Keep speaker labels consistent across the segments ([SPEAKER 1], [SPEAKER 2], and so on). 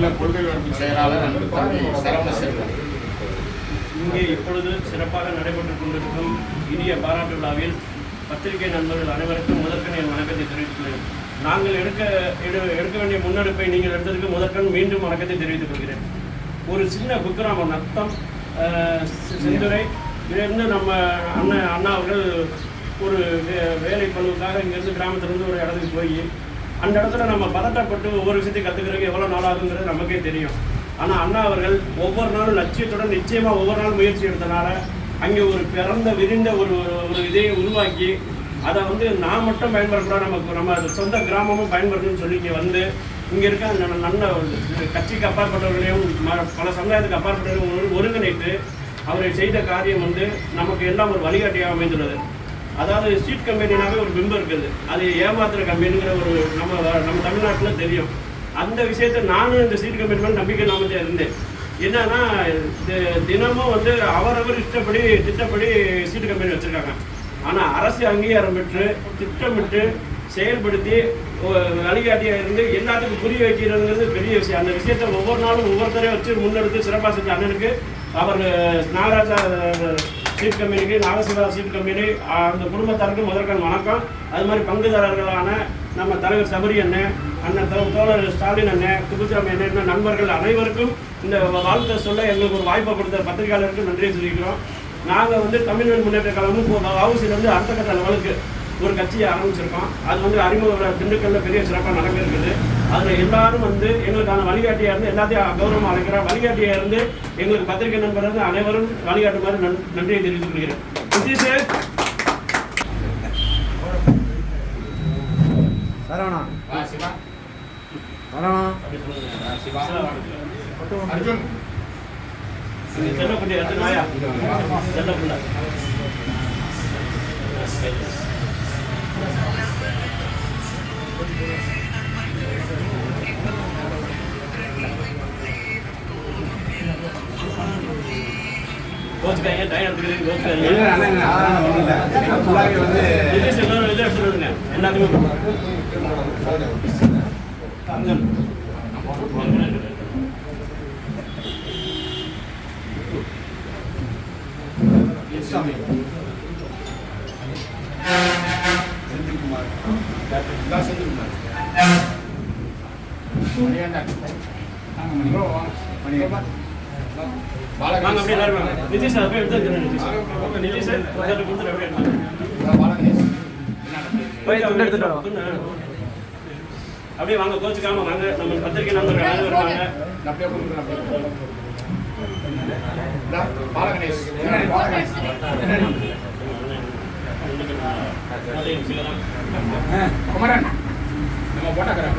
[SPEAKER 1] மாநில கொள்கை செயலாளர் அன்பு தம்பி சரவண செல்வன்
[SPEAKER 2] இங்கே இப்பொழுது சிறப்பாக நடைபெற்றுக் கொண்டிருக்கும் இனிய பாராட்டு விழாவில் பத்திரிகை நண்பர்கள் அனைவருக்கும் முதற்கண் என் வணக்கத்தை தெரிவித்துள்ளேன் நாங்கள் எடுக்க எடு- எடுக்க வேண்டிய முன்னெடுப்பை நீங்கள் எடுத்ததுக்கு முதற்கண் மீண்டும் வணக்கத்தை தெரிவித்துக் கொள்கிறேன். ஒரு சின்ன குக்கிராமம் நத்தம் செந்துரை இதிலிருந்து நம்ம அண்ணன் அண்ணா அவர்கள் ஒரு வே- வேலை பழுவுக்காக இங்கேருந்து கிராமத்திலிருந்து ஒரு இடத்துக்கு போய் அந்த இடத்துல நம்ம பதட்டப்பட்டு ஒவ்வொரு விஷயத்தையும் கற்றுக்கிறதுக்கு எவ்வளோ நாள் ஆகுங்கிறது நமக்கே தெரியும். ஆனால் அண்ணா அவர்கள் ஒவ்வொரு நாளும் லட்சியத்துடன் நிச்சயமாக ஒவ்வொரு நாள் முயற்சி எடுத்தனால அங்கே ஒரு பிறந்த விரிந்த ஒரு ஒரு இதையை உருவாக்கி அதை வந்து நான் மட்டும் பயன்படக்கூடாது நமக்கு நம்ம சொந்த கிராமமும் பயன்படுதுன்னு சொல்லி இங்கே வந்து இங்கே இருக்க அந்த நல்ல கட்சிக்கு அப்பாற்பட்டவர்களையும் ம- பல சமுதாயத்துக்கு அப்பாற்பட்டவர்களையும் ஒரு- ஒருங்கிணைத்து அவரை செய்த காரியம் வந்து நமக்கு எல்லாம் ஒரு வழிகாட்டியாக அமைந்துள்ளது. அதாவது ஸ்ட்ரீட் கம்பெனினாவே ஒரு பிம்பம் இருக்குது. அது ஏமாத்துற கம்பெனிங்கிற ஒரு நம்ம நம்ம தமிழ்நாட்டில் தெரியும். அந்த விஷயத்தை நானும் இந்த ஸ்ட்ரீட் கம்பெனி மேலே நம்பிக்கை நாமத்தில் இருந்தேன். என்னன்னா தி- தினமும் வந்து அவரவர் இஷ்டப்படி திட்டப்படி ஸ்ட்ரீட் கம்பெனி வச்சுருக்காங்க. ஆனால் அரசு அங்கீகாரம் பெற்று திட்டமிட்டு செயல்படுத்தி வழிகாட்டியாக இருந்து எல்லாத்துக்கும் புரிய வைக்கிறதுங்கிறது பெரிய விஷயம். அந்த விஷயத்தை ஒவ்வொரு நாளும் ஒவ்வொருத்தரையும் வச்சு முன்னெடுத்து சிறப்பாக செஞ்ச அண்ணனுக்கு அவர் நாகராஜா சீட் கம்பெனிக்கு நாகசிவரா சீட் கம்பெனி அந்த குடும்பத்தாருக்கு முதற்கண் வணக்கம் அது மாதிரி பங்குதாரர்களான நம்ம தலைவர் சபரி அண்ணன் அண்ணன் தோ- தோழர் ஸ்டாலின் அண்ணன் குப்புசாமி அண்ணன் நண்பர்கள் அனைவருக்கும் இந்த வாழ்த்தை சொல்ல எங்களுக்கு ஒரு வாய்ப்பை கொடுத்த பத்திரிகையாளருக்கு நன்றியை சொல்லிக்கிறோம் நாங்கள் வந்து தமிழ்நாடு முன்னேற்ற கழகமும் இப்போ அடுத்த கட்ட லெவலுக்கு ஒரு கட்சியை ஆரம்பிச்சிருக்கோம். அது வந்து அறிமுக திண்டுக்கல்ல பெரிய சிறப்பாக நடக்க இருக்குது அதில் எல்லாரும் வந்து எங்களுக்கான வழிகாட்டியாக இருந்து எல்லாத்தையும் கௌரவமாக அழைக்கிறோம். வழிகாட்டியாக இருந்து எங்களுக்கு பத்திரிகை நண்பர் இருந்து அனைவரும் வழிகாட்டுமாறு நன் நன்றியை தெரிவித்துக் கொள்கிறேன்.
[SPEAKER 3] சரவணா.
[SPEAKER 1] சிவா.
[SPEAKER 3] சரவணா.
[SPEAKER 1] சிவா. அர்ஜுன்.
[SPEAKER 2] வாயா செல்லப்பிள்ளை கோச்சுக்காங்க டைம் எடுத்துக்கிறீங்க கோச்சுக்காங்க
[SPEAKER 3] வந்து
[SPEAKER 2] நிதிஷ் எல்லாரும் இதை எடுத்துட்டு வருங்க வாங்க அப்படியே எல்லாரும் வாங்க. நிதிஷ் போய் எடுத்து நிதிஷ் கொடுத்துட்டு அப்படியே எடுத்து போய் துண்டு எடுத்துட்டு. அப்படியே வாங்க கோச்சுக்காம வாங்க. நம்ம பத்திரிகை நண்பர்கள் அனைவரும் வாங்க.
[SPEAKER 1] நான் அப்படியே கொடுக்குறேன் அப்படியே இதா, பாலகணேஷ். பாலகணேஷ்?
[SPEAKER 2] அப்படியே சீக்கிரம்.
[SPEAKER 1] குமரன். நம்ம போட்டாக்கிறேன்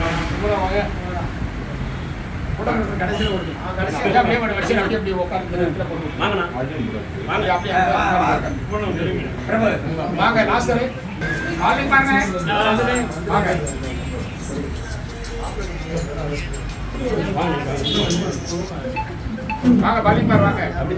[SPEAKER 3] கடைசியில் ஒரு
[SPEAKER 1] அப்படியே அப்படியே மட்டும் அப்படியே அப்படியே உட்கார்ந்து
[SPEAKER 2] வாங்கண்ணா வாங்க
[SPEAKER 1] அப்படியே வாங்க. லாஸ்டர் பாருங்க வாங்க
[SPEAKER 2] வாங்க
[SPEAKER 1] பாலிங் வாங்க.
[SPEAKER 2] அப்படி